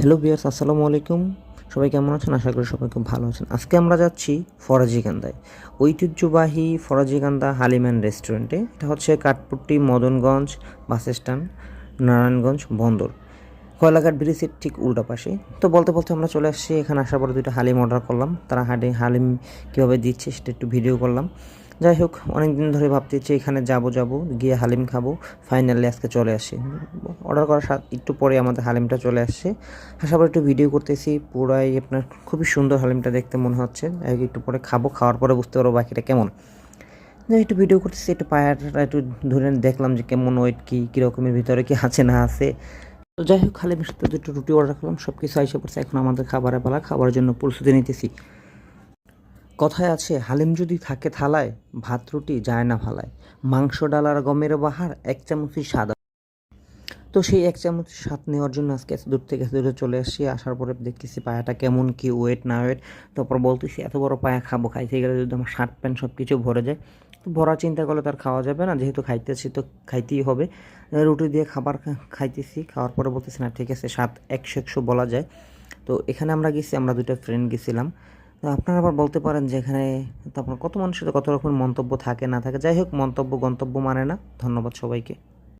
Hello বিয়ার্স আসসালামু আলাইকুম। সবাই কেমন আছেন? আশা করি সবাই খুব ভালো আছেন। আজকে আমরা যাচ্ছি ফরাজিকান্দায় ঐতিহ্যবাহী ফরাজিকান্দা হালিম্যান রেস্টুরেন্টে। এটা হচ্ছে কাঠপুট্টি, মদনগঞ্জ বাস স্ট্যান্ড, নারায়ণগঞ্জ বন্দর। কয়লাঘাট ব্রিজের ঠিক উল্টা পাশে। তো বলতে বলতে আমরা চলে আসছি। এখানে আসার পরে দুটো হালিম অর্ডার করলাম। তারা হাডে হালিম কীভাবে দিচ্ছে সেটা একটু ভিডিও করলাম। যাই হোক অনেক দিন ধরে ভাবতেছি এখানে যাব যাব, গিয়ে হালিম খাব ফাইনালি আজকে চলে আসি। অর্ডার করার একটু পরে আমাদের হালিমটা চলে আসছে। আসার পর একটু ভিডিও করতেছি, পুরাই আপনার খুবই সুন্দর হালিমটা দেখতে মনে হচ্ছে। একটু পরে খাব, খাওয়ার পরে বুঝতে পারব বাকিটা কেমন। যাই একটু ভিডিও করতেছি, একটু পায়াটা একটু ধরে দেখলাম যে কেমন ওয়েট কী কীরকমের ভিতরে কি আছে, না আছে। তো যাই হোক, হালিমের সাথে দুটো রুটি অর্ডার করলাম সব কিছু আইসে পড়ছে, এখন আমাদের খাবারের পালা খাবার জন্য প্রস্তুতি নিতেছি। কথায় আছে, হালিম যদি থাকে থালায়, ভাত রুটি যায় না ভালায়। মাংস, ডাল আর গমের বাহার এক চামচি স্বাদ তো সেই এক চামচ স্বাদ নেওয়ার জন্য আজকে এত দূর থেকে দূরে চলে আসছি, আসার পরে দেখতেছি পায়াটা কেমন, কি ওয়েট না ওয়েট তারপর বলতেছি, এত বড় পায়া খাব, খাইতে গেলে যদি আমার শার্ট প্যান্ট সব কিছু ভরে যায়। তো ভরা চিন্তা করলে তার খাওয়া যাবে না, যেহেতু খাইতেছি তো খাইতেই হবে। রুটি দিয়ে খাবার খাইতেছি, খাওয়ার পরে বলতেছি, না, ঠিক আছে, স্বাদ একশো একশো বলা যায়। তো এখানে আমরা গেছি, আমরা দুটো ফ্রেন্ড গেছিলাম। তো আপনারা আবার বলতে পারেন যে এখানে তারপর কত মানুষের কত রকমের মন্তব্য থাকে, না থাকে? যাই হোক, মন্তব্য গন্তব্য মানে না। ধন্যবাদ সবাইকে।